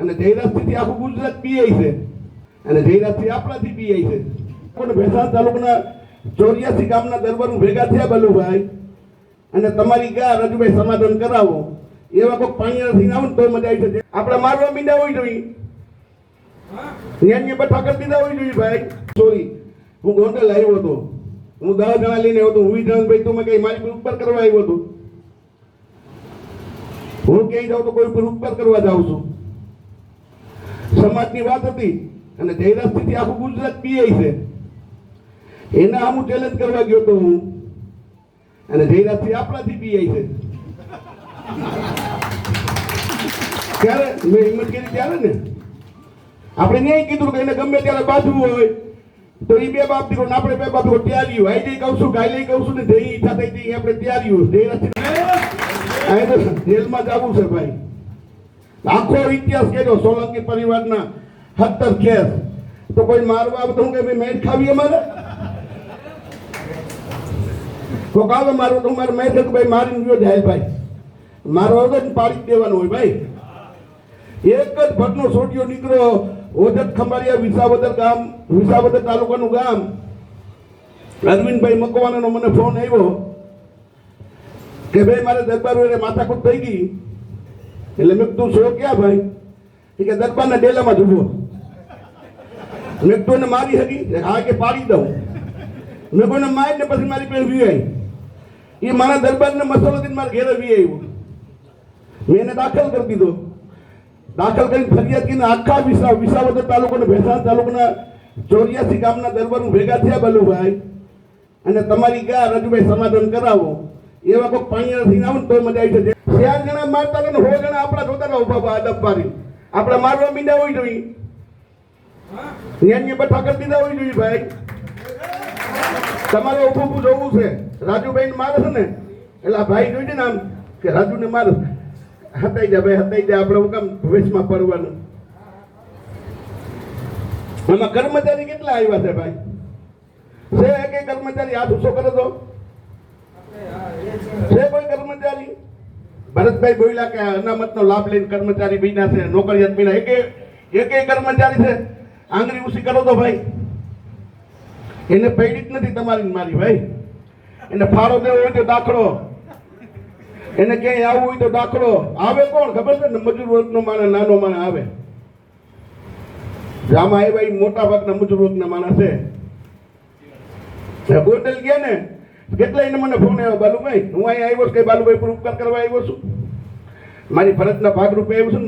અને જયરાજથી આખું ગુજરાત પીઆઈ છે. અને જયરાજથી આપણાથી પીઆઈ છે. પણ ભેસાણ તાલુકાના ચોર્યાસી ગામના દરબારું ભેગા થયા બલુભાઈ. અને તમારી ગા રજુભાઈ સમાધાન કરાવો. એવા કોઈ પાણી નથી ના તો મજા આવી છે આપણે મારવા મીંડા હોય જોઈએ એમની બેઠા કરી દીધા હોય જોઈએ ભાઈ. સોરી હું ગોંડલ આવ્યો હતો. હું દસ જણા લઈને આવ્યો હતો. હું વિજયભાઈ તું મેં કઈ મારી પર ઉપર કરવા આવ્યો હતો? હું ક્યાંય જાઉં તો કોઈ પર ઉપર કરવા જાઉં છું. સમાજની વાત હતી અને જયરાજથી આખું ગુજરાત પીઆઈ છે. એના હું ચેલેન્જ કરવા ગયો તો હું. અને જયરાજથી આપણાથી પીઆઈ છે. ત્યારે મેં હિંમત કરી ત્યારે ને. આપણે ન્યાય કીધું કે એને ગમે ત્યારે બાજુ હોય તો એ બે બાપ દીકરો ને આપણે બે બાપ દીકરો ત્યાર્યું આઈ જઈ કહું છું લઈ કહું છું ને જઈ ઈચ્છા થઈ જઈ આપણે ત્યાર્યું જયરાજથી જેલમાં જવું છે ભાઈ. આખો ઇતિહાસ કર્યો સોલંકી પરિવારના સત્તર કેસ તો કોઈ મારવા આવે તો હું કે ભાઈ મેટ ખાવી અમારે? તો કાલે મારું તો મારે મેચ ભાઈ, મારીને ગયો જાય ભાઈ. મારો આવતો પાડી દેવાનો હોય ભાઈ. એક જ ભટનો સોટિયો નીકળ્યો ઓજત ખંભાળિયા વિસાવદર ગામ, વિસાવદર તાલુકાનું ગામ. અરવિંદભાઈ મકવાનાનો મને ફોન આવ્યો કે, ભાઈ, મારે દરબાર માથાકૂટ થઈ ગઈ. એટલે મેં કીધું છો ક્યાં ભાઈ? એ કે દરબારના ડેલામાં જ ઊભો મેં કીધું એને મારી હતી હા કે પાડી દઉં. મેં કોઈને મારી ને પછી મારી પેલી વી એ મારા દરબારને મસાલો દઈને મારા ઘેરે વી આવ્યો. મેં એને દાખલ કરી દીધો. દાખલ કરી ફરિયાદ કરીને આખા વિસા વિસાવદર તાલુકાના ભેસાણ તાલુકાના ચોર્યાસી ગામના દરબાર ભેગા થયા બલુભાઈ. અને તમારી ગા રજુભાઈ સમાધાન કરાવો. એવા કોઈ પાણી નથી આવે તો મજા આવી છે ચાર જણા મારતા હતા ને હો જણા આપણા જોતા હતા ઊભા અદબ મારી. આપણે મારવા મીંડા હોય જોઈએ ન્યાન્ય બેઠા કરી દીધા હોય જોઈએ ભાઈ. તમારે ઊભું ઊભું જોવું છે. રાજુભાઈ ને મારે છે ને, એટલે ભાઈ જોઈ ને આમ, કે રાજુને મારે હતાઈ જાય ભાઈ, હતાઈ જાય આપણે કામ ભવિષ્યમાં પડવાનું. આમાં કર્મચારી કેટલા આવ્યા છે ભાઈ? છે એક કર્મચારી? હાથ ઊંચો કરે તો. છે કોઈ કર્મચારી? ભરતભાઈ બોલ્યા કે અનામતનો લાભ લઈને કર્મચારી બન્યા છે, નોકરિયાત બન્યા. એક એક કર્મચારી છે? આંગળી ઊંચી કરો તો ભાઈ. એને પૈડી જ નથી તમારી મારી, ભાઈ. એને ફાળો દેવો હોય તો દાખલો. એને ક્યાંય આવવું હોય તો દાખલો. આવે કોણ? ખબર છે ને? મજૂર વર્ગનો માણસ, નાનો માણસ આવે. આમાં આવ્યા મોટા ભાગના મજૂર વર્ગના માણસ છે. ગોંડલ ગયા ને કેટલા એને મને ફોન આવ્યો, બાલુભાઈ, હું અહીંયા આવ્યો છું કે બાલુભાઈ પર ઉપકાર કરવા આવ્યો છું? મારી ફરજના ભાગરૂપે આવ્યો છું